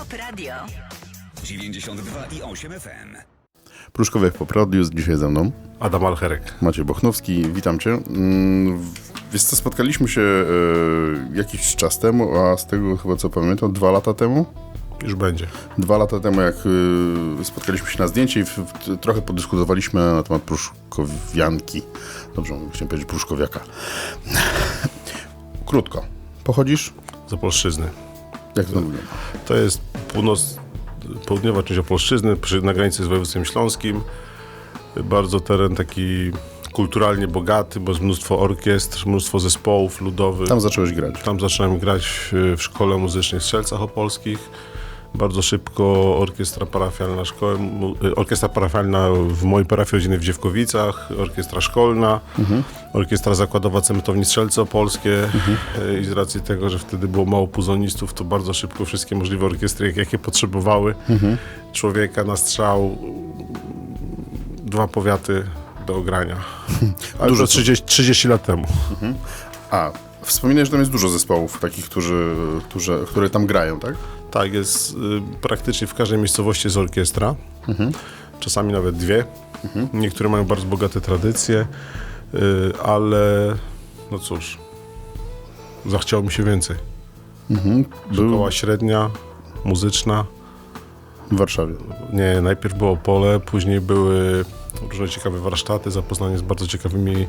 Pop Radio. 92 i 8 FM. Pruszkowiak po Prodius, dzisiaj ze mną Adam Alcherek. Maciej Bochnowski, witam Cię. Mm, Wiesz co, spotkaliśmy się e, jakiś czas temu, a z tego chyba co pamiętam, dwa lata temu? Już będzie. Dwa lata temu, jak e, spotkaliśmy się na zdjęcie i w, w, trochę podyskutowaliśmy na temat pruszkowianki. Dobrze, chciałem powiedzieć pruszkowiaka. Krótko. Pochodzisz? Z Opolszczyzny. Jak to wygląda? To jest północ, południowa część Opolszczyzny, przy, na granicy z województwem śląskim. Bardzo teren taki kulturalnie bogaty, bo jest mnóstwo orkiestr, mnóstwo zespołów ludowych. Tam zacząłeś grać. Tam zacząłem grać e, w szkole muzycznej w Strzelcach Opolskich. Bardzo szybko orkiestra parafialna, szkoły, orkiestra parafialna w mojej parafii rodzinnej w Dziewkowicach, orkiestra szkolna, orkiestra zakładowa Cementowni Strzelce Opolskie E, i z racji tego, że wtedy było mało puzonistów, to bardzo szybko wszystkie możliwe orkiestry, jak- jakie potrzebowały człowieka na strzał, dwa powiaty do ogrania. Ale Dużo to 30, 30 lat temu. A, wspominałeś, że tam jest dużo zespołów takich, którzy, którzy, które tam grają, tak? Tak, jest y, praktycznie w każdej miejscowości jest orkiestra. Czasami nawet dwie. Niektóre mają bardzo bogate tradycje, y, ale no cóż, zachciało mi się więcej. Był Szkoła średnia, muzyczna. w Warszawie. Nie, najpierw było pole, później były różne ciekawe warsztaty, zapoznanie z bardzo ciekawymi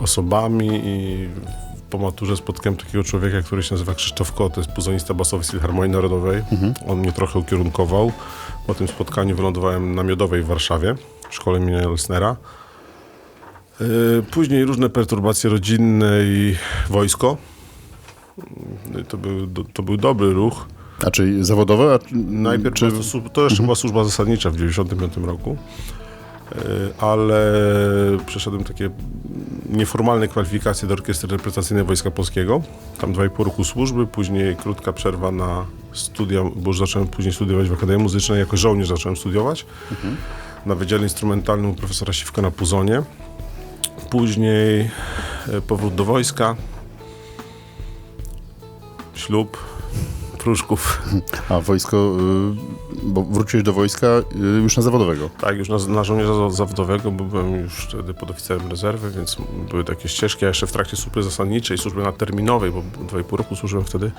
osobami i po maturze spotkałem takiego człowieka, który się nazywa Krzysztof Kot, to jest puzonista basowy z Filharmonii Narodowej. On mnie trochę ukierunkował. Po tym spotkaniu wylądowałem na Miodowej w Warszawie, w szkole imienia Lesnera. Yy, Później różne perturbacje rodzinne i wojsko. Yy, To był, to był dobry ruch. A czyli zawodowe? A, Najpierw czy... to, jeszcze była służba zasadnicza w 1995 roku, ale przeszedłem takie nieformalne kwalifikacje do orkiestry reprezentacyjnej Wojska Polskiego. Tam dwa i pół roku służby, później krótka przerwa na studia, bo już zacząłem później studiować w Akademii Muzycznej, jako żołnierz zacząłem studiować. Na Wydziale Instrumentalnym u profesora Siwka na Puzonie. Później e, powrót do wojska, ślub, Pruszków. A wojsko, y, bo wróciłeś do wojska y, już na zawodowego. Tak, już na, na żołnierza za- zawodowego, bo byłem już wtedy podoficerem rezerwy, więc były takie ścieżki. Ja jeszcze w trakcie służby zasadniczej, służby nadterminowej, bo dwa i pół roku służyłem wtedy,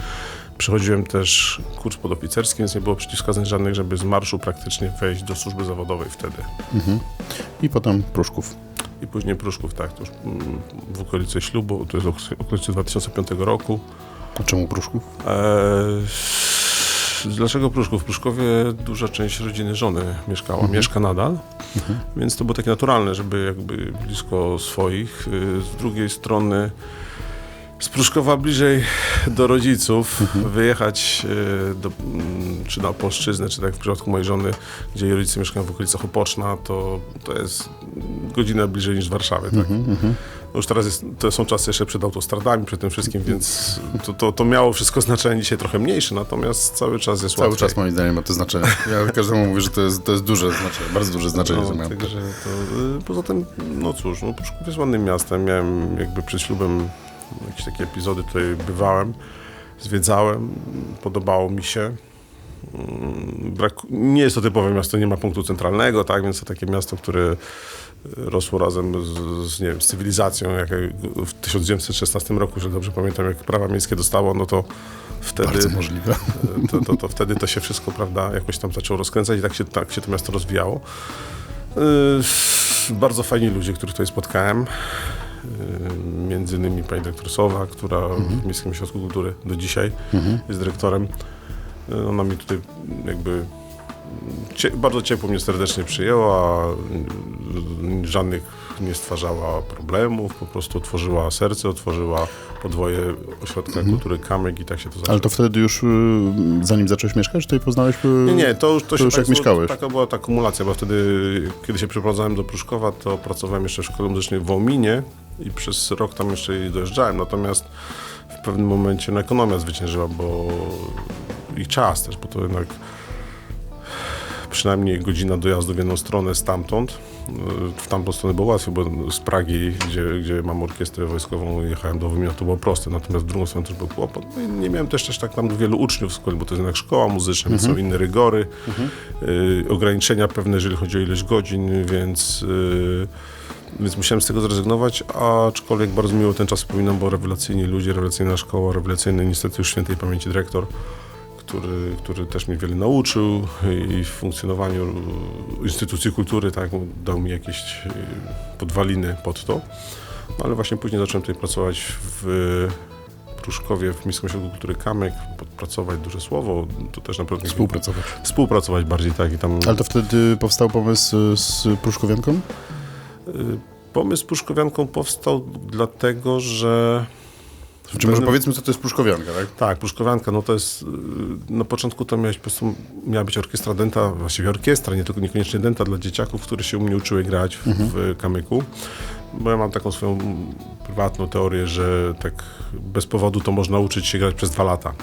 przechodziłem też kurs podoficerski, więc nie było przeciwwskazań żadnych, żeby z marszu praktycznie wejść do służby zawodowej wtedy. I potem Pruszków. I później Pruszków, tak, to już mm, w okolicy ślubu, to jest ok- okolicy 2005 roku. A czemu Pruszków? Eee, dlaczego Pruszków? W Pruszkowie duża część rodziny żony mieszkała, mieszka nadal, więc to było takie naturalne, żeby jakby blisko swoich. Yy, Z drugiej strony z Pruszkowa bliżej do rodziców, wyjechać yy, do, mm, czy na Opolszczyznę, czy tak jak w przypadku mojej żony, gdzie jej rodzice mieszkają w okolicach Opoczna, to, to jest godzinę bliżej niż Warszawy. Tak? No już teraz jest, to są czasy jeszcze przed autostradami, przed tym wszystkim, więc to, to, to miało wszystko znaczenie dzisiaj trochę mniejsze, natomiast cały czas jest Cały łatwiej. czas moim zdaniem ma to znaczenie. Ja każdemu mówię, że to jest, to jest duże znaczenie, bardzo duże znaczenie. No, także to, y, poza tym, no cóż, no, Pruszków jest ładnym miastem. Miałem jakby przed ślubem jakieś takie epizody, tutaj bywałem, zwiedzałem, podobało mi się. Mm, Brak, nie jest to typowe miasto, nie ma punktu centralnego, tak, więc to takie miasto, które rosło razem z, z, nie wiem, z cywilizacją, jak w 1916 roku, że dobrze pamiętam, jak prawa miejskie dostało, no to wtedy Bardzo możliwe. to, to, to wtedy to się wszystko, prawda, jakoś tam zaczęło rozkręcać i tak się, tak się to miasto rozwijało. Yy, bardzo fajni ludzie, których tutaj spotkałem. Yy, między innymi pani dyrektor Sowa, która w Miejskim Ośrodku Kultury do dzisiaj jest dyrektorem. Yy, Ona mi tutaj jakby cie, bardzo ciepło mnie serdecznie przyjęła, żadnych nie stwarzała problemów, po prostu otworzyła serce, otworzyła podwoje Ośrodka Kultury Kamyk i tak się to zaczęło. Ale to wtedy już, y, zanim zacząłeś mieszkać, tutaj poznałeś... y, Nie, nie, to już, to się już jak tak- mieszkałeś. Taka była ta kumulacja, bo wtedy, kiedy się przeprowadzałem do Pruszkowa, to pracowałem jeszcze w szkole muzycznej w Wołminie i przez rok tam jeszcze i dojeżdżałem, natomiast w pewnym momencie no, ekonomia zwyciężyła, bo i czas też, bo to jednak przynajmniej godzina dojazdu w jedną stronę stamtąd, W tamtą stronę było łatwiej, bo z Pragi, gdzie, gdzie mam orkiestrę wojskową, jechałem do Wymiotu, to było proste, natomiast w drugą stronę też był kłopot. No i nie miałem też, też tak tam wielu uczniów w szkole, bo to jest jednak szkoła muzyczna, więc są inne rygory, y, ograniczenia pewne, jeżeli chodzi o ilość godzin, więc... Y, więc musiałem z tego zrezygnować, aczkolwiek bardzo miło ten czas wspominam, bo rewelacyjni ludzie, rewelacyjna szkoła, rewelacyjny niestety już świętej pamięci dyrektor, który, który też mnie wiele nauczył i w funkcjonowaniu instytucji kultury, tak, dał mi jakieś y, podwaliny pod to. No, ale właśnie później zacząłem tutaj pracować w Pruszkowie, w Miejskim Ośrodku Kultury Kamek, pracować duże słowo, to też naprawdę... Współpracować. Współpracować bardziej, tak, i tam... Ale to wtedy powstał pomysł z Pruszkowianką? Y, Pomysł z Pruszkowianką powstał dlatego, że... Czy może pewnym- powiedzmy, co to jest Pruszkowianka, tak? Tak, Pruszkowianka, no to jest, y, na początku to miałeś po prostu, miała być orkiestra denta, właściwie orkiestra, nie tylko niekoniecznie denta dla dzieciaków, które się u mnie uczyły grać w, w kamyku. Bo ja mam taką swoją prywatną teorię, że tak bez powodu to można uczyć się grać przez dwa lata.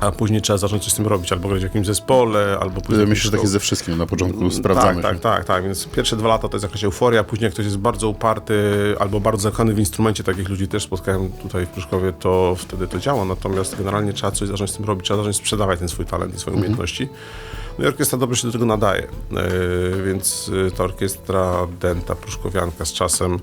A później trzeba zacząć coś z tym robić, albo grać w jakimś zespole, albo później... Myślę, że tak jest ze wszystkim. Na początku sprawdzamy Tak, tak, tak, tak. Więc pierwsze dwa lata to jest jakaś euforia, później jak ktoś jest bardzo uparty albo bardzo zakochany w instrumencie, takich ludzi też spotkałem tutaj w Pruszkowie, to wtedy to działa. Natomiast generalnie trzeba coś zacząć z tym robić, trzeba zacząć sprzedawać ten swój talent i swoje umiejętności. No i orkiestra dobrze się do tego nadaje. E, więc e, ta orkiestra Denta, Pruszkowianka z czasem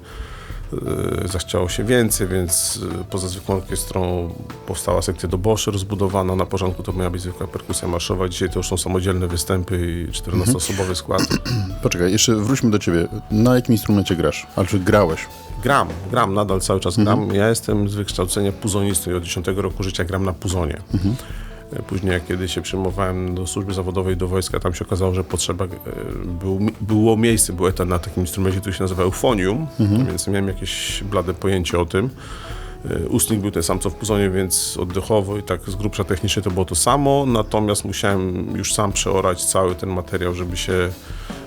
zachciało się więcej, więc e, poza zwykłą orkiestrą powstała sekcja do boszy rozbudowana. Na początku to miała być zwykła perkusja marszowa, dzisiaj to już są samodzielne występy i 14-osobowy skład. Poczekaj, jeszcze wróćmy do ciebie. Na jakim instrumencie grasz? Ale czy grałeś? Gram, gram, nadal cały czas gram. Ja jestem z wykształcenia puzonistą i od 10 roku życia gram na puzonie. E, Później, jak kiedy się przyjmowałem do służby zawodowej, do wojska, tam się okazało, że potrzeba, e, był, było miejsce, był etat na takim instrumencie, który się nazywa eufonium, więc miałem jakieś blade pojęcie o tym. E, Ustnik był ten sam co w puzonie, więc oddechowo i tak z grubsza technicznie to było to samo, natomiast musiałem już sam przeorać cały ten materiał, żeby się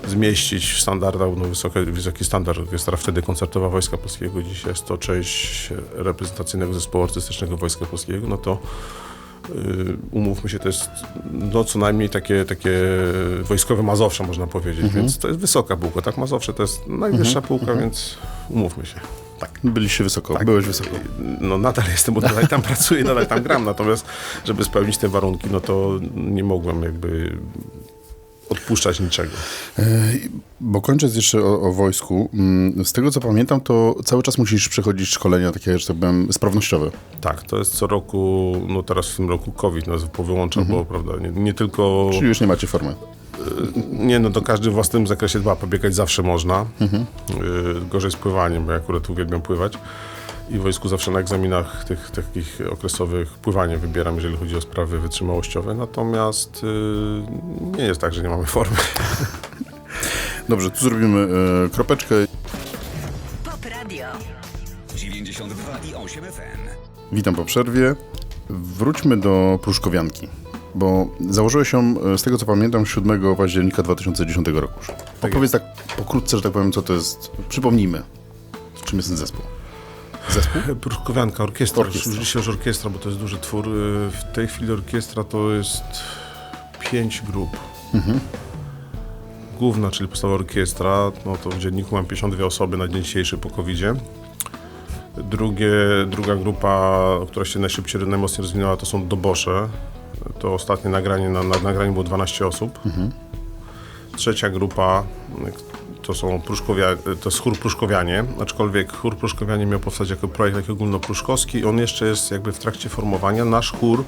zmieścić w standardach, no wysoki, wysoki standard. Orkiestra wtedy koncertowa Wojska Polskiego, dziś jest to część reprezentacyjnego zespołu artystycznego Wojska Polskiego, no to umówmy się, to jest no co najmniej takie, takie wojskowe Mazowsze można powiedzieć, więc to jest wysoka półka, tak? Mazowsze to jest najwyższa półka, więc umówmy się. Tak. Byliście wysoko, byłeś wysoko. No nadal jestem, bo nadal tam pracuję, nadal tam gram, natomiast żeby spełnić te warunki, no to nie mogłem jakby odpuszczać niczego. Bo kończąc jeszcze o, o wojsku, mm, z tego co pamiętam, to cały czas musisz przechodzić szkolenia takie, że tak powiem, sprawnościowe. Tak, to jest co roku, no teraz w tym roku COVID nas powyłącza, bo prawda, nie, nie tylko, Czyli już nie macie formy. nie no, to każdy w własnym zakresie dba, pobiegać zawsze można. Y, gorzej z pływaniem, bo ja akurat uwielbiam pływać. I w wojsku zawsze na egzaminach tych takich okresowych pływanie wybieram, jeżeli chodzi o sprawy wytrzymałościowe. Natomiast y, nie jest tak, że nie mamy formy. Dobrze, tu zrobimy e, kropeczkę. Pop Radio. 92 i 8 FM. Witam po przerwie. Wróćmy do Pruszkowianki, bo założyłeś ją, e, z tego co pamiętam, 7 października 2010 roku. Opowiedz tak pokrótce, że tak powiem, co to jest. Przypomnijmy, czym jest ten zespół. Zespół? Pruszkowianka, orkiestra, Orkiestra. już dzisiaj już orkiestra, bo to jest duży twór. Y, W tej chwili orkiestra to jest pięć grup. Główna, czyli podstawowa orkiestra, no to w dzienniku mam 52 osoby na dzień dzisiejszy po covid Drugie, druga grupa, która się najszybciej, najmocniej rozwinęła, to są dobosze. To ostatnie nagranie, na, na nagraniu było 12 osób. Trzecia grupa to są Pruszkowia, to jest chór Pruszkowianie, aczkolwiek chór Pruszkowianie miał powstać jako projekt taki ogólnopruszkowski. On jeszcze jest jakby w trakcie formowania. Nasz chór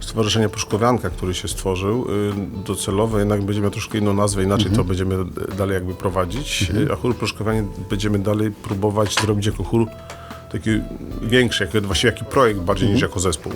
Stowarzyszenia Pruszkowianka, który się stworzył, y, docelowo jednak będzie miał troszkę inną nazwę, inaczej to będziemy dalej jakby prowadzić, Y, a chór Pruszkowianie będziemy dalej próbować zrobić jako chór taki większy, jako, właściwie jaki projekt bardziej niż jako zespół.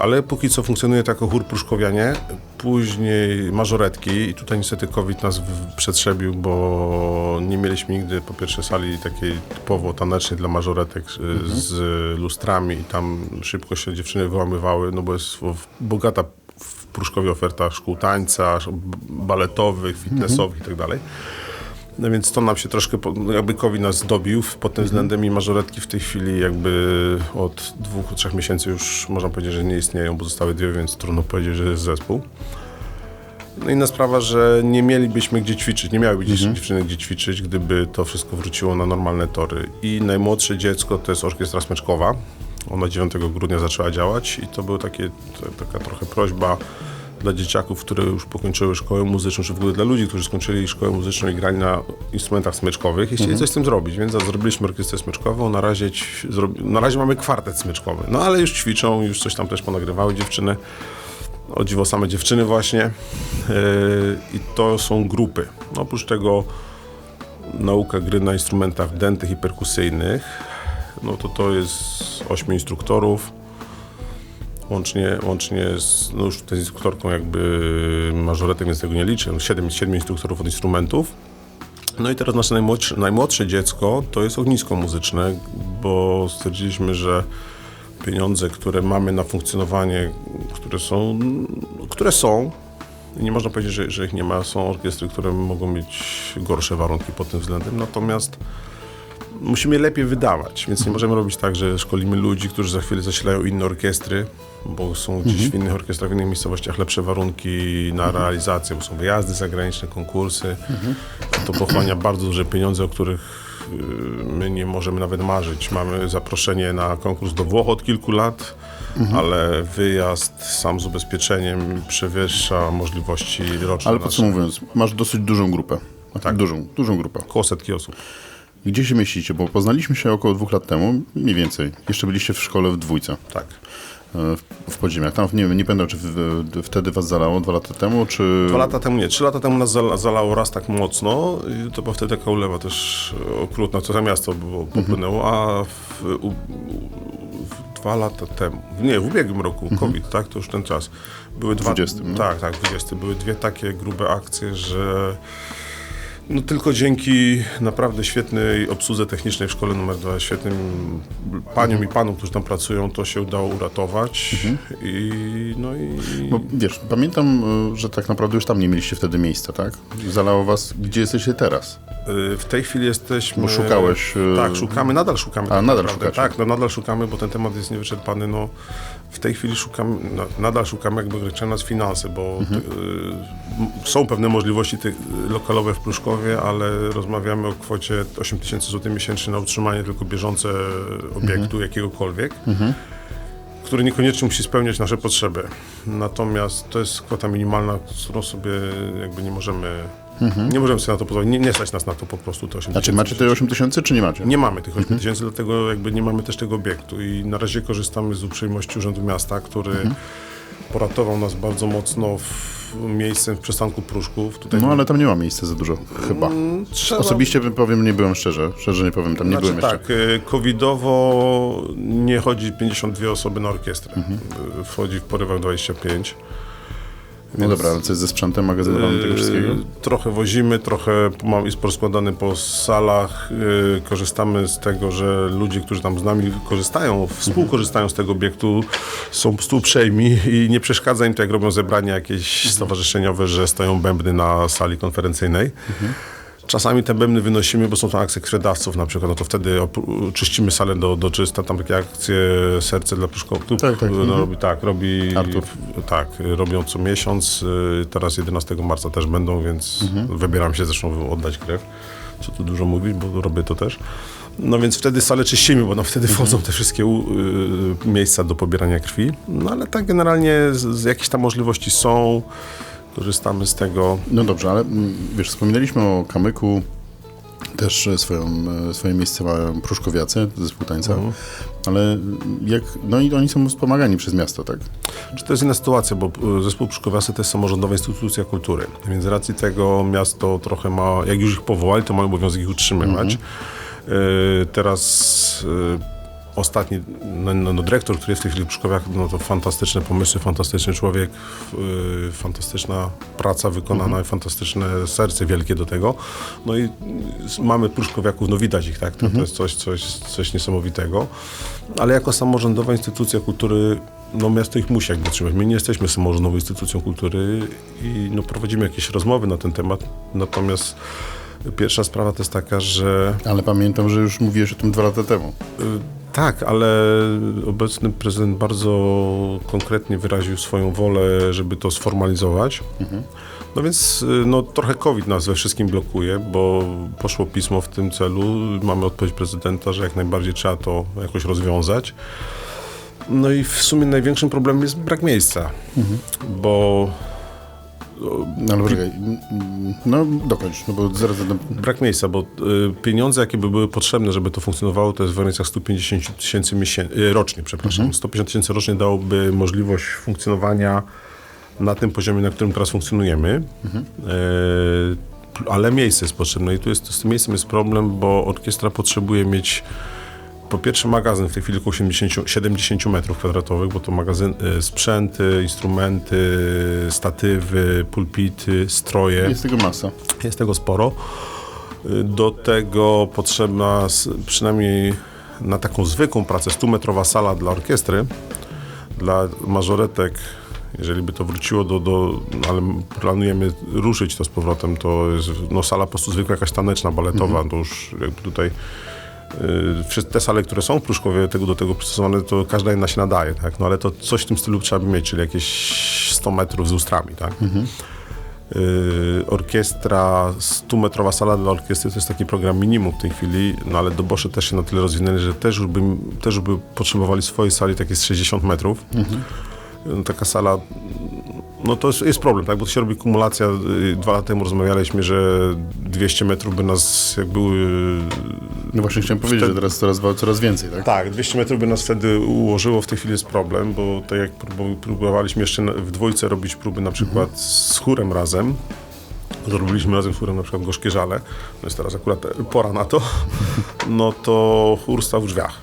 Ale póki co funkcjonuje to jako chór Pruszkowianie, później mażoretki i tutaj niestety COVID nas przetrzebił, bo nie mieliśmy nigdy po pierwsze sali takiej typowo tanecznej dla mażoretek yy, z lustrami i tam szybko się dziewczyny wyłamywały, no bo jest bogata w Pruszkowie oferta szkół tańca, baletowych, fitnessowych i tak dalej. No więc to nam się troszkę, jakby COVID nas dobił pod tym względem i mażoretki w tej chwili jakby od dwóch, trzech miesięcy już można powiedzieć, że nie istnieją, bo zostały dwie, więc trudno powiedzieć, że jest zespół. No inna sprawa, że nie mielibyśmy gdzie ćwiczyć, nie miałyby Mhm. dziewczyny gdzie ćwiczyć, gdyby to wszystko wróciło na normalne tory. I najmłodsze dziecko to jest orkiestra smyczkowa. Ona 9 grudnia zaczęła działać i to była taka trochę prośba dla dzieciaków, które już pokończyły szkołę muzyczną, czy w ogóle dla ludzi, którzy skończyli szkołę muzyczną i grali na instrumentach smyczkowych i chcieli Mhm. coś z tym zrobić, więc zrobiliśmy orkiestrę smyczkową. Na razie, na razie mamy kwartet smyczkowy, no ale już ćwiczą, już coś tam też ponagrywały dziewczyny. O dziwo same dziewczyny właśnie. Yy, I to są grupy. No, oprócz tego nauka gry na instrumentach dętych i perkusyjnych, no to to jest ośmiu instruktorów. Łącznie, łącznie z, no już tutaj z instruktorką jakby mażoretem, więc tego nie liczę, no siedem, siedmiu instruktorów od instrumentów. No i teraz nasze najmłodsze, najmłodsze dziecko to jest ognisko muzyczne, bo stwierdziliśmy, że pieniądze, które mamy na funkcjonowanie, które są, które są, nie można powiedzieć, że, że ich nie ma, są orkiestry, które mogą mieć gorsze warunki pod tym względem, natomiast musimy lepiej wydawać, więc nie możemy robić tak, że szkolimy ludzi, którzy za chwilę zasilają inne orkiestry, bo są gdzieś w innych orkiestrach, w innych miejscowościach lepsze warunki na realizację, bo są wyjazdy zagraniczne, konkursy. To pochłania bardzo duże pieniądze, o których y, my nie możemy nawet marzyć. Mamy zaproszenie na konkurs do Włoch od kilku lat, ale wyjazd sam z ubezpieczeniem przewyższa możliwości roczne Ale nasze. podsumowując, masz dosyć dużą grupę. Tak. Dużą, dużą grupę. Koło setki osób. Gdzie się mieścicie? Bo poznaliśmy się około dwóch lat temu, mniej więcej. Jeszcze byliście w szkole w dwójce, Tak. e, w, w podziemiach. Tam nie, nie pamiętam, czy w, w, wtedy was zalało, dwa lata temu, czy... Dwa lata temu nie, trzy lata temu nas zala- zalało raz tak mocno i to była wtedy taka ulewa też okrutna, całe miasto było, popłynęło, a w, u, dwa lata temu, nie, w ubiegłym roku, COVID, tak, to już ten czas, były dwa... 20, no. Tak, tak, 20. Były dwie takie grube akcje, że no tylko dzięki naprawdę świetnej obsłudze technicznej w szkole numer 2, świetnym paniom i panom, którzy tam pracują, to się udało uratować i no i... Bo wiesz, pamiętam, e, że tak naprawdę już tam nie mieliście wtedy miejsca, tak? Zalało was, gdzie jesteście teraz? Y, W tej chwili jesteśmy. Bo szukałeś, y- Tak, szukamy, nadal szukamy. tak nadal szukacie. Tak, no, nadal szukamy, bo ten temat jest niewyczerpany. No, w tej chwili szukamy, no, nadal szukamy, jakby grać nas finanse, bo Mhm. y, są pewne możliwości ty, lokalowe w Pruszkowie, ale rozmawiamy o kwocie 8 tysięcy złotych miesięcznie na utrzymanie tylko bieżące obiektu Mhm. jakiegokolwiek. Który niekoniecznie musi spełniać nasze potrzeby. Natomiast to jest kwota minimalna, z którą sobie jakby nie możemy, nie możemy sobie na to pozwolić. Nie, nie stać nas na to po prostu te 8 Mhm. Znaczy macie te 8 tysięcy, czy nie macie? nie mamy tych 8 tysięcy, dlatego jakby nie mamy też tego obiektu i na razie korzystamy z uprzejmości Urzędu Miasta, który poratował nas bardzo mocno w miejscem w przystanku Pruszków. Tutaj No ale tam nie ma miejsca za dużo, chyba. trzeba... Osobiście bym powiem, nie byłem szczerze. Szczerze nie powiem, tam nie Znaczy byłem jeszcze. tak, y, covidowo nie chodzi 52 osoby na orkiestrę. Mhm. Y, Wchodzi w porywach 25. No dobra, ale co jest ze sprzętem magazynowanym tego wszystkiego? Trochę wozimy, trochę mam, jest porozkładany po salach. Yy, korzystamy z tego, że ludzie, którzy tam z nami korzystają, współkorzystają z tego obiektu, są po prostu uprzejmi i nie przeszkadza im to, jak robią zebrania jakieś stowarzyszeniowe, że stoją bębny na sali konferencyjnej. Czasami te bębny wynosimy, bo są to akcje krwiodawców na przykład, no to wtedy czyścimy salę do, do czysta, tam takie akcje Serce dla Pruszkowców. Tak, tak, No, mhm. robi, tak, robi... Artur. Tak, robią co miesiąc. y, Teraz 11 marca też będą, więc Mhm. wybieram się zresztą oddać krew. Co tu dużo mówić, bo robię to też. No więc wtedy salę czyścimy, bo no wtedy Mhm. wchodzą te wszystkie y, miejsca do pobierania krwi. No ale tak generalnie z, z jakieś tam możliwości są. Korzystamy z tego. No dobrze, ale mm, wiesz, wspominaliśmy o Kamyku, też e, swoją, e, swoje miejsce mają Pruszkowiacy, zespół tańca, Mhm. ale jak, no i oni są wspomagani przez miasto, tak? Czy to jest inna sytuacja, bo y, zespół Pszkowiasy to jest samorządowa instytucja kultury, więc z racji tego miasto trochę ma, jak już ich powołali, to ma obowiązek ich utrzymywać. Y, Teraz ostatni no, no, no, dyrektor, który jest w tej chwili w Pszkowiach, no to fantastyczne pomysły, fantastyczny człowiek, y, fantastyczna praca wykonana, fantastyczne serce wielkie do tego. No i mamy Pruszkowiaków, no widać ich, tak? To, to jest coś, coś, coś niesamowitego. Ale jako samorządowa instytucja kultury, no miasto ich musi jakby trzymać. My nie jesteśmy samorządową instytucją kultury i no, prowadzimy jakieś rozmowy na ten temat. Natomiast pierwsza sprawa to jest taka, że Ale pamiętam, że już mówiłeś o tym dwa lata temu. y, Tak, ale obecny prezydent bardzo konkretnie wyraził swoją wolę, żeby to sformalizować. No więc y, no, trochę COVID nas we wszystkim blokuje, bo poszło pismo w tym celu. Mamy odpowiedź prezydenta, że jak najbardziej trzeba to jakoś rozwiązać. No i w sumie największym problemem jest brak miejsca, bo No ale poczekaj, mm, mm, no dokończ, no bo zaraz. Brak miejsca, bo y, pieniądze, jakie by były potrzebne, żeby to funkcjonowało, to jest w granicach 150 tysięcy y, rocznie, przepraszam. 150 tysięcy rocznie dałoby możliwość funkcjonowania na tym poziomie, na którym teraz funkcjonujemy. Y, ale miejsce jest potrzebne i tu jest, z tym miejscem jest problem, bo orkiestra potrzebuje mieć po pierwsze magazyn w tej chwili około 70, 70 metrów kwadratowych, bo to magazyn, y, sprzęty, instrumenty, statywy, pulpity, stroje. Jest tego masa. Jest tego sporo. Y, Do tego potrzebna przynajmniej na taką zwykłą pracę 100-metrowa sala dla orkiestry, dla mażoretek. Jeżeli by to wróciło do, do ale planujemy ruszyć to z powrotem, to jest no, sala po prostu zwykła jakaś taneczna, baletowa, to już jakby tutaj wszystkie te sale, które są w Pruszkowie tego, do tego przystosowane, to każda jedna się nadaje, tak? No ale to coś w tym stylu trzeba by mieć, czyli jakieś 100 metrów z lustrami, tak? Y, orkiestra, 100-metrowa sala dla orkiestry to jest taki program minimum w tej chwili, no ale Dobosze też się na tyle rozwinęli, że też by, też by potrzebowali swojej sali takie z 60 metrów. No, Taka sala, no to jest, jest problem, tak, bo to się robi kumulacja. Y, Dwa lata temu rozmawialiśmy, że 200 metrów by nas jak były No właśnie chciałem powiedzieć, że teraz coraz, coraz więcej, tak? tak, 200 metrów by nas wtedy ułożyło, w tej chwili jest problem, bo tak jak prób- próbowaliśmy jeszcze w dwójce robić próby na przykład z chórem razem, zrobiliśmy razem z chórem na przykład Gorzkie Żale, to jest teraz akurat pora na to, no to chór stał w drzwiach.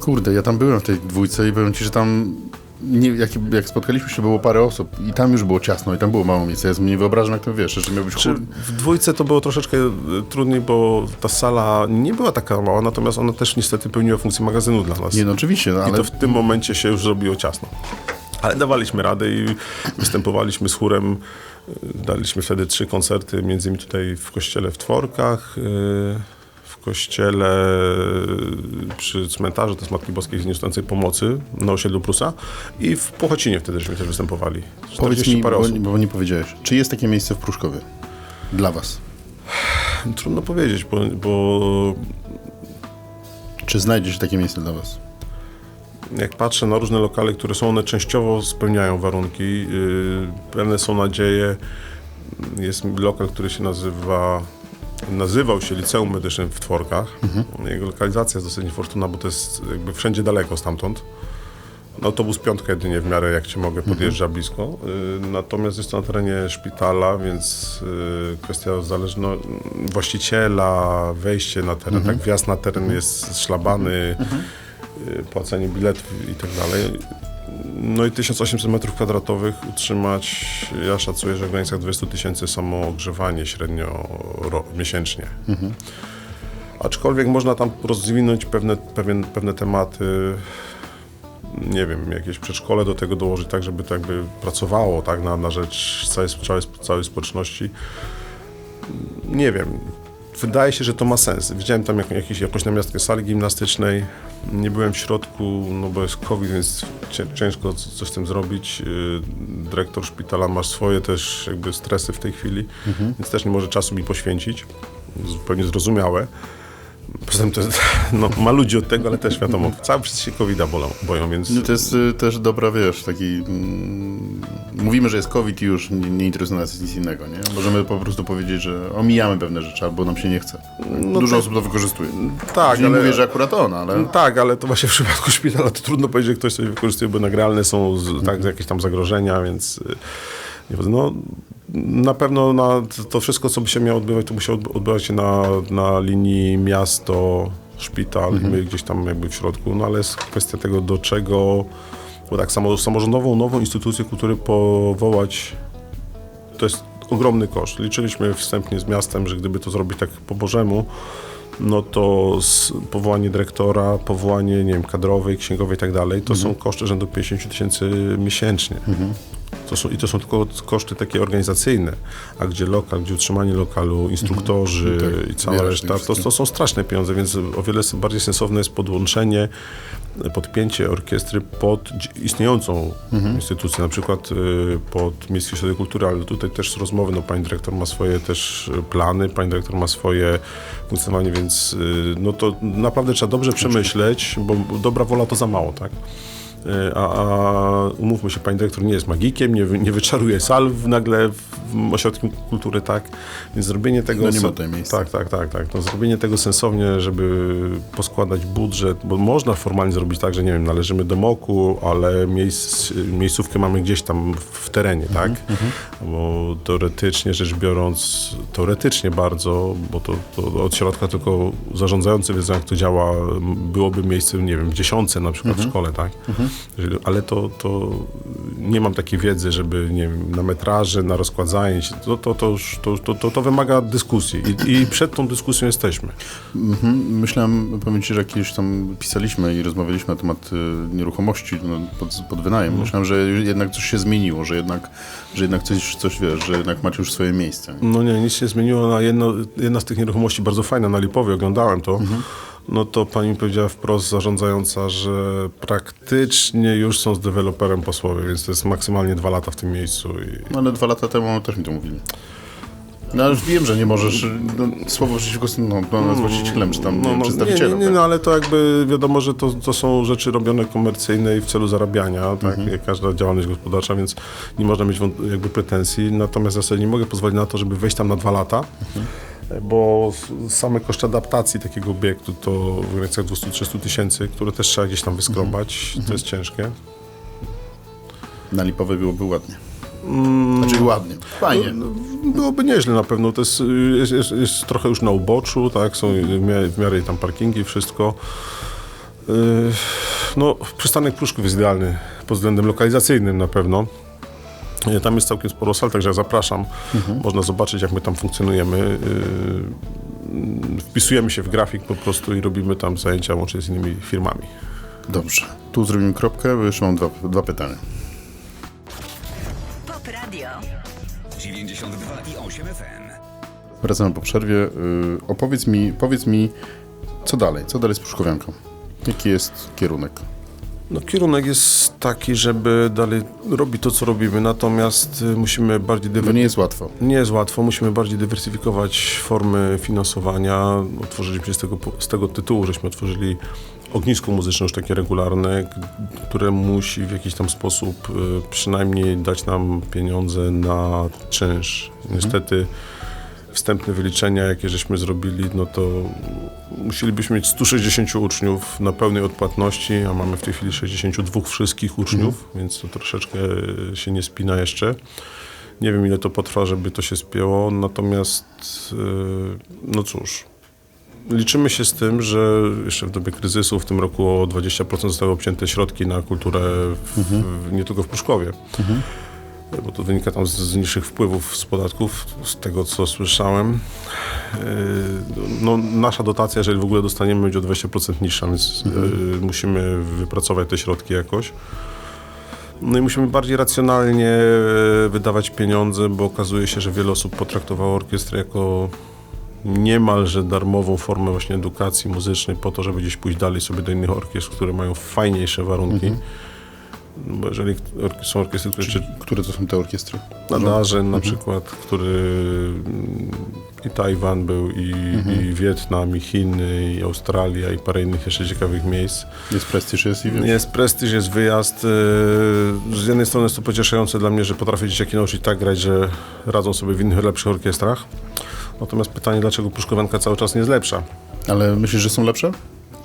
Kurde, ja tam byłem w tej dwójce i powiem ci, że tam nie, jak, jak spotkaliśmy się, było parę osób i tam już było ciasno i tam było mało miejsca. Ja sobie nie wyobrażam, jak to wiesz, że miał być chór. w dwójce to było troszeczkę y, trudniej, bo ta sala nie była taka mała, natomiast ona też niestety pełniła funkcję magazynu dla nas. Nie, no oczywiście, no, I ale to w tym momencie się już zrobiło ciasno. Ale dawaliśmy radę i występowaliśmy z chórem. Y, Daliśmy wtedy trzy koncerty, między innymi tutaj w kościele w Tworkach, y, w kościele y, przy cmentarzu, to jest Matki Boskiej Zniszczącej Pomocy na osiedlu Prusa i w Pochocinie wtedy żeśmy też występowali. powiedz 40 mi, parę bo, osób. bo nie powiedziałeś, czy jest takie miejsce w Pruszkowie dla was? Trudno powiedzieć, bo, bo Czy znajdzie się takie miejsce dla was? jak patrzę na różne lokale, które są, one częściowo spełniają warunki. Yy, pewne są nadzieje. Jest lokal, który się nazywa, nazywał się Liceum Medycznym w Tworkach. Jego lokalizacja jest dosyć niefortunna, bo to jest jakby wszędzie daleko stamtąd. No, autobus piątka jedynie w miarę jak cię mogę podjeżdża blisko. Yy, natomiast jest to na terenie szpitala, więc yy, kwestia zależno właściciela, wejście na teren, tak, wjazd na teren jest szlabany, yy, płacenie biletów i tak dalej. No i 1800 metrów kwadratowych utrzymać, ja szacuję, że w granicach 20 tysięcy samo ogrzewanie średnio ro, miesięcznie. Aczkolwiek można tam rozwinąć pewne, pewien, pewne tematy, nie wiem, jakieś przedszkole do tego dołożyć, tak żeby to jakby pracowało tak, na, na rzecz całej, całej, całej społeczności. Nie wiem. Wydaje się, że to ma sens. Widziałem tam jak, jakiś, jakąś namiastkę sali gimnastycznej. Nie byłem w środku, no bo jest COVID, więc ciężko co- coś z tym zrobić. Yy, Dyrektor szpitala ma swoje też jakby stresy w tej chwili, więc też nie może czasu mi poświęcić. Zupełnie zrozumiałe. Poza tym to jest, no, ma ludzi od tego, ale też wiadomo, cały wszyscy się COVID-a bolą, boją, więc No to jest y, też dobra, wiesz, taki... Mm, mówimy, że jest COVID i już nie, nie interesuje nas nic innego, nie? Możemy po prostu powiedzieć, że omijamy pewne rzeczy, albo nam się nie chce. Dużo to- osób to wykorzystuje. tak, nie ale- mówię, że akurat on, ale... Tak, ale to właśnie w przypadku szpitala to trudno powiedzieć, że ktoś sobie wykorzystuje, bo nagralne są z, tak, jakieś tam zagrożenia, więc y, nie wiem, no, na pewno na to wszystko, co by się miało odbywać, to musiało odby- odbywać się na, na linii miasto, szpital i my gdzieś tam jakby w środku, no ale jest kwestia tego, do czego, bo tak samo samorządową, nową instytucję kultury powołać to jest ogromny koszt. Liczyliśmy wstępnie z miastem, że gdyby to zrobić tak po Bożemu, no to powołanie dyrektora, powołanie, nie wiem, kadrowej, księgowej i tak dalej, to są koszty rzędu 50 tysięcy miesięcznie. To są, I to są tylko koszty takie organizacyjne, a gdzie lokal, gdzie utrzymanie lokalu, instruktorzy Tak, i cała reszta, to, to są straszne pieniądze, więc o wiele bardziej sensowne jest podłączenie, podpięcie orkiestry pod istniejącą instytucję, na przykład y, pod Miejski Ośrodek Kultury, ale tutaj też rozmowy, no pani dyrektor ma swoje też y, plany, pani dyrektor ma swoje funkcjonowanie, więc y, no to naprawdę trzeba dobrze przemyśleć, bo dobra wola to za mało, tak? Y, A, a umówmy się, pani dyrektor nie jest magikiem, nie, nie wyczaruje sal w, nagle w ośrodku kultury, tak? Więc zrobienie tego... No nie ma sen- tutaj miejsca. Tak, tak, tak, tak. No, zrobienie tego sensownie, żeby poskładać budżet, bo można formalnie zrobić tak, że nie wiem, należymy do MOKU, ale miejsc, miejscówkę mamy gdzieś tam w terenie, tak? Bo teoretycznie rzecz biorąc, teoretycznie bardzo, bo to, to od środka tylko zarządzający wiedzą, jak to działa, byłoby miejsce, nie wiem, w dziesiątce na przykład w szkole, tak? Ale to, to nie mam takiej wiedzy, żeby, nie wiem, na metraże, na rozkład zajęć, to, to, to, już, to, to, to, to wymaga dyskusji I, i przed tą dyskusją jesteśmy. Mhm. Myślałem, powiem Ci, że jakieś tam pisaliśmy i rozmawialiśmy na temat y, nieruchomości no, pod, pod wynajem. Mhm. Myślałem, że jednak coś się zmieniło, że jednak, że jednak coś, coś wiesz, że jednak macie już swoje miejsce. No nie, nic się zmieniło. Na jedno, jedna z tych nieruchomości bardzo fajna na Lipowie, oglądałem to. No to pani powiedziała wprost zarządzająca, że praktycznie już są z deweloperem posłowie, więc to jest maksymalnie dwa lata w tym miejscu. I... No ale dwa lata temu też mi to mówili. No ale już wiem, że nie możesz, no, słowo przeciwko no, no, z właścicielem, czy tam nie, wiem, nie, przedstawicielem. nie, nie, tak? no ale to jakby wiadomo, że to, to są rzeczy robione komercyjne i w celu zarabiania, tak, jak każda działalność gospodarcza, więc nie można mieć jakby pretensji. Natomiast ja sobie nie mogę pozwolić na to, żeby wejść tam na dwa lata, bo same koszty adaptacji takiego obiektu to w granicach 200-300 tysięcy, które też trzeba gdzieś tam wyskrobać, to jest ciężkie. Na Lipowej byłoby ładnie. Mm. Znaczy ładnie, fajnie. No, Byłoby nieźle na pewno. To jest, jest, jest, jest trochę już na uboczu, tak? Są w miarę, w miarę tam parkingi, wszystko. Yy, No, przystanek Pruszków jest idealny pod względem lokalizacyjnym na pewno. Tam jest całkiem sporo sal, także ja zapraszam. Można zobaczyć, jak my tam funkcjonujemy. Yy, Wpisujemy się w grafik po prostu i robimy tam zajęcia łącznie z innymi firmami. Dobrze, tu zrobimy kropkę, bo jeszcze mam dwa, dwa pytania. Pop Radio. 92 i 8 FM. Wracamy po przerwie. Y, opowiedz mi, powiedz mi, co dalej? Co dalej z Pruszkowianką? Jaki jest kierunek? No, kierunek jest taki, żeby dalej robić to, co robimy, natomiast y, musimy bardziej To dywersyfikować. nie jest łatwo. Nie jest łatwo, musimy bardziej dywersyfikować formy finansowania. Otworzyliśmy z tego, z tego tytułu, żeśmy otworzyli ognisko muzyczne już takie regularne, które musi w jakiś tam sposób y, przynajmniej dać nam pieniądze na czynsz. Niestety wstępne wyliczenia, jakie żeśmy zrobili, no to musielibyśmy mieć 160 uczniów na pełnej odpłatności, a mamy w tej chwili 62 wszystkich uczniów, więc to troszeczkę się nie spina jeszcze. Nie wiem, ile to potrwa, żeby to się spięło, natomiast yy, no cóż, liczymy się z tym, że jeszcze w dobie kryzysu w tym roku o 20% zostały obcięte środki na kulturę w, w, nie tylko w Pruszkowie. Bo to wynika tam z, z niższych wpływów z podatków, z tego co słyszałem. Yy, No, nasza dotacja, jeżeli w ogóle dostaniemy, będzie o 20% niższa, więc yy, musimy wypracować te środki jakoś. No i musimy bardziej racjonalnie e, wydawać pieniądze, bo okazuje się, że wiele osób potraktowało orkiestrę jako niemalże darmową formę właśnie edukacji muzycznej po to, żeby gdzieś pójść dalej sobie do innych orkiestr, które mają fajniejsze warunki. No Bo jeżeli są orkiestry, które czy Które to są te orkiestry? Nadarzyn na przykład, który mm, i Tajwan był, i, i Wietnam, i Chiny, i Australia, i parę innych jeszcze ciekawych miejsc. Jest prestiż, jest i. Jest prestiż, jest wyjazd. yy, Z jednej strony jest to pocieszające dla mnie, że potrafię dzieciaki nauczyć tak grać, że radzą sobie w innych lepszych orkiestrach. Natomiast pytanie, dlaczego Pruszkowianka cały czas nie jest lepsza? Ale myślisz, że są lepsze?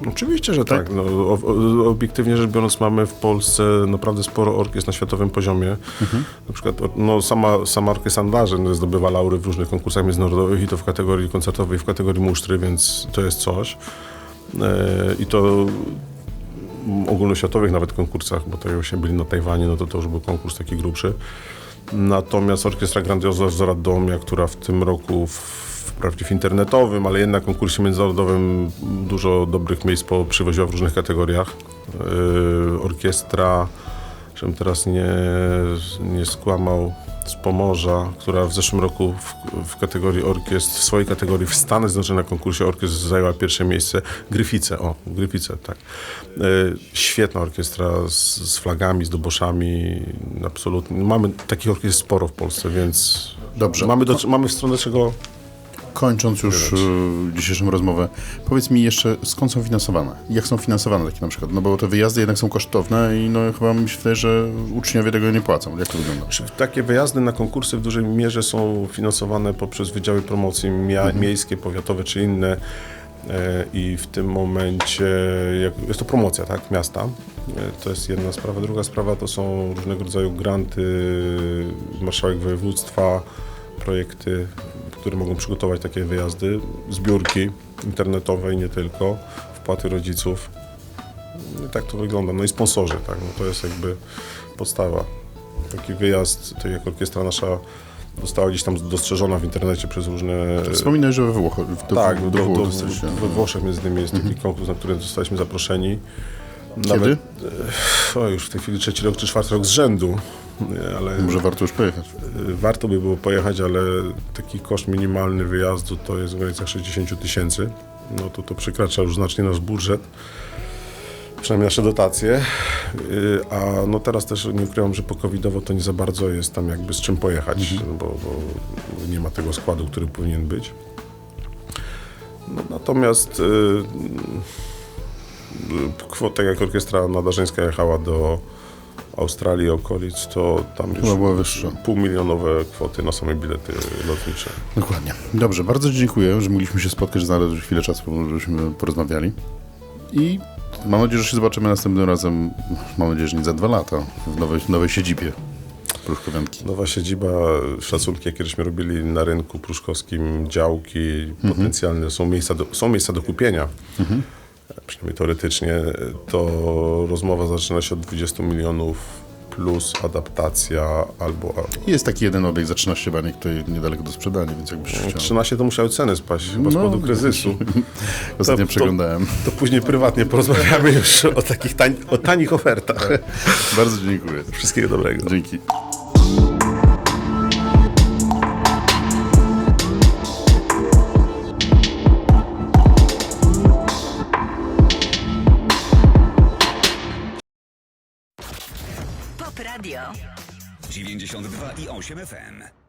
Oczywiście, że tak. No, o, o, obiektywnie rzecz biorąc, mamy w Polsce naprawdę sporo orkiestr na światowym poziomie. Na przykład no, sama, sama orkiestra Andarzyn zdobywa laury w różnych konkursach międzynarodowych i to w kategorii koncertowej, i w kategorii musztry, więc to jest coś. E, I to ogólnoświatowych nawet konkursach, bo to jak się byli na Tajwanie, no to to już był konkurs taki grubszy. Natomiast Orkiestra Grandioza z Radomia, która w tym roku w, wprawdzie w internetowym, ale jednak konkursie międzynarodowym dużo dobrych miejsc po, przywoziła w różnych kategoriach. Yy, orkiestra, żebym teraz nie, nie skłamał, z Pomorza, która w zeszłym roku w, w kategorii orkiestr, w swojej kategorii w Stanach Zjednoczonych na konkursie orkiestr zajęła pierwsze miejsce. Gryfice, o, Gryfice, tak. E, świetna orkiestra z, z flagami, z doboszami, absolutnie. Mamy takich orkiestr sporo w Polsce, więc Dobrze. mamy, do, mamy w stronę czego Kończąc już e, dzisiejszą rozmowę, powiedz mi jeszcze, skąd są finansowane? Jak są finansowane takie na przykład? No bo te wyjazdy jednak są kosztowne i no chyba wydaje, że uczniowie tego nie płacą. Jak to wygląda? Czy Takie wyjazdy na konkursy w dużej mierze są finansowane poprzez wydziały promocji mia- miejskie, powiatowe czy inne. E, I w tym momencie jest to promocja tak, miasta. E, To jest jedna sprawa. Druga sprawa to są różnego rodzaju granty, marszałek województwa, projekty, które mogą przygotować takie wyjazdy, zbiórki internetowe i nie tylko, wpłaty rodziców. I tak to wygląda. No i sponsorzy, tak, no to jest jakby podstawa. Taki wyjazd, tak jak orkiestra nasza została gdzieś tam dostrzeżona w internecie przez różne... Wspominaj, że we Włoszech. Do, tak, do, do, do, we Włoszech między innymi jest taki konkurs, na który zostaliśmy zaproszeni. Kiedy? e, o, już w tej chwili trzeci rok czy czwarty rok z rzędu, ale Może warto już pojechać. e, warto by było pojechać, ale taki koszt minimalny wyjazdu to jest w granicach 60 tysięcy. No to to przekracza już znacznie nasz budżet przynajmniej nasze dotacje, Yy, a no teraz też nie ukrywam, że po covidowo to nie za bardzo jest tam jakby z czym pojechać, bo, bo nie ma tego składu, który powinien być. No, natomiast yy, kwota, jak orkiestra nadarzyńska jechała do Australii okolic, to tam już Chyba była wyższa. półmilionowe kwoty na same bilety lotnicze. Dokładnie. Dobrze, bardzo dziękuję, że mogliśmy się spotkać, że znalazł chwilę czasu, żebyśmy porozmawiali. I mam nadzieję, że się zobaczymy następnym razem, mam nadzieję, że nie za dwa lata, w nowej, nowej siedzibie Pruszkowianki. Nowa siedziba, szacunki, jakie żeśmy robili na rynku pruszkowskim, działki potencjalne, są miejsca do, są miejsca do kupienia. Przynajmniej teoretycznie, to rozmowa zaczyna się od 20 milionów plus adaptacja albo... Jest taki jeden obiekt za 13 baniek, tutaj niedaleko do sprzedania, więc jakbyś chciał. 13 to musiały ceny spaść, chyba z No, powodu kryzysu. Ostatnio to- przeglądałem. To później prywatnie porozmawiamy już o takich tań, o tanich ofertach. Bardzo dziękuję. Wszystkiego dobrego. Dzięki. 8FM.